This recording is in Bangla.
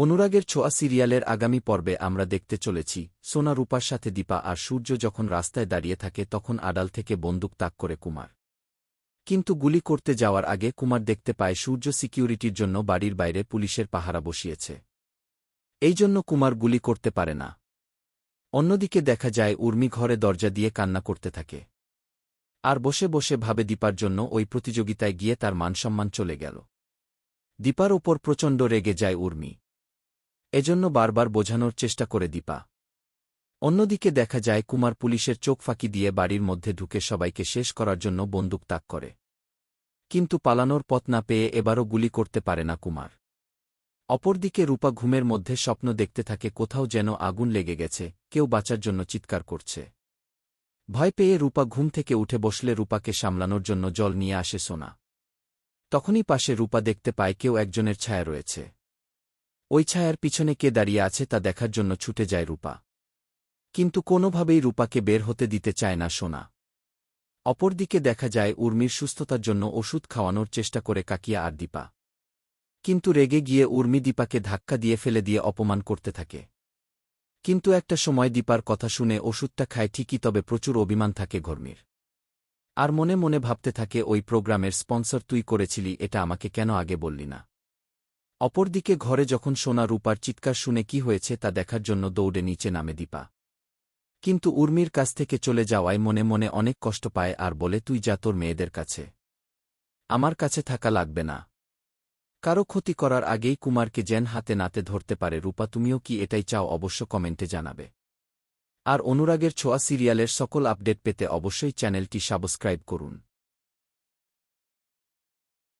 অনুরাগের ছোঁয়া সিরিয়ালের আগামী পর্বে আমরা দেখতে চলেছি। সোনা, রূপার সাথে দীপা আর সূর্য যখন রাস্তায় দাঁড়িয়ে থাকে তখন আড়াল থেকে বন্দুক তাক করে কুমার। কিন্তু গুলি করতে যাওয়ার আগে কুমার দেখতে পায় সূর্য সিকিউরিটির জন্য বাড়ির বাইরে পুলিশের পাহারা বসিয়েছে। এই জন্য কুমার গুলি করতে পারে না। অন্যদিকে দেখা যায়, উর্মি ঘরে দরজা দিয়ে কান্না করতে থাকে। আর বসে বসে ভাবে দীপার জন্য ওই প্রতিযোগিতায় গিয়ে তার মানসম্মান চলে গেল। দীপার ওপর প্রচণ্ড রেগে যায় উর্মি। এজন্য বারবার বোঝানোর চেষ্টা করে দীপা। অন্যদিকে দেখা যায় কুমার পুলিশের চোখ ফাঁকি দিয়ে বাড়ির মধ্যে ঢুকে সবাইকে শেষ করার জন্য বন্দুক তাক করে। কিন্তু পালানোর পথ না পেয়ে এবারও গুলি করতে পারে না কুমার। অপরদিকে রূপা ঘুমের মধ্যে স্বপ্ন দেখতে থাকে কোথাও যেন আগুন লেগে গেছে, কেউ বাঁচার জন্য চিৎকার করছে। ভয় পেয়ে রূপা ঘুম থেকে উঠে বসলে রূপাকে সামলানোর জন্য জল নিয়ে আসে সোনা। তখনই পাশে রূপা দেখতে পায় কেউ একজনের ছায়া রয়েছে। ওই ছায়ার পিছনে কে দাঁড়িয়ে আছে তা দেখার জন্য ছুটে যায় রূপা। কিন্তু কোনোভাবেই রূপাকে বের হতে দিতে চায় না সোনা। অপরদিকে দেখা যায় উর্মির সুস্থতার জন্য ওষুধ খাওয়ানোর চেষ্টা করে কাকিয়া আর দীপা। কিন্তু রেগে গিয়ে উর্মি দীপাকে ধাক্কা দিয়ে ফেলে দিয়ে অপমান করতে থাকে। কিন্তু একটা সময় দীপার কথা শুনে ওষুধটা খায় ঠিকই তবে প্রচুর অভিমান থাকে ঘর্মির। আর মনে মনে ভাবতে থাকে, ওই প্রোগ্রামের স্পন্সর তুই করেছিলি, এটা আমাকে কেন আগে বললি না? অপরদিকে ঘরে যখন সোনা রূপার চিৎকার শুনে কি হয়েছে তা দেখার জন্য দৌড়ে নিচে নামে দীপা। কিন্তু উর্মির কাছ থেকে চলে যাওয়ায় মনে মনে অনেক কষ্ট পায় আর বলে, তুই যা, তোর মেয়েদের কাছে। আমার কাছে থাকা লাগবে না। কারও ক্ষতি করার আগেই কুমারকে জেন হাতে নাতে ধরতে পারে। রূপা, তুমিও কি এটাই চাও অবশ্য কমেন্টে জানাবে। আর অনুরাগের ছোঁয়া সিরিয়ালের সকল আপডেট পেতে অবশ্যই চ্যানেলটি সাবস্ক্রাইব করুন।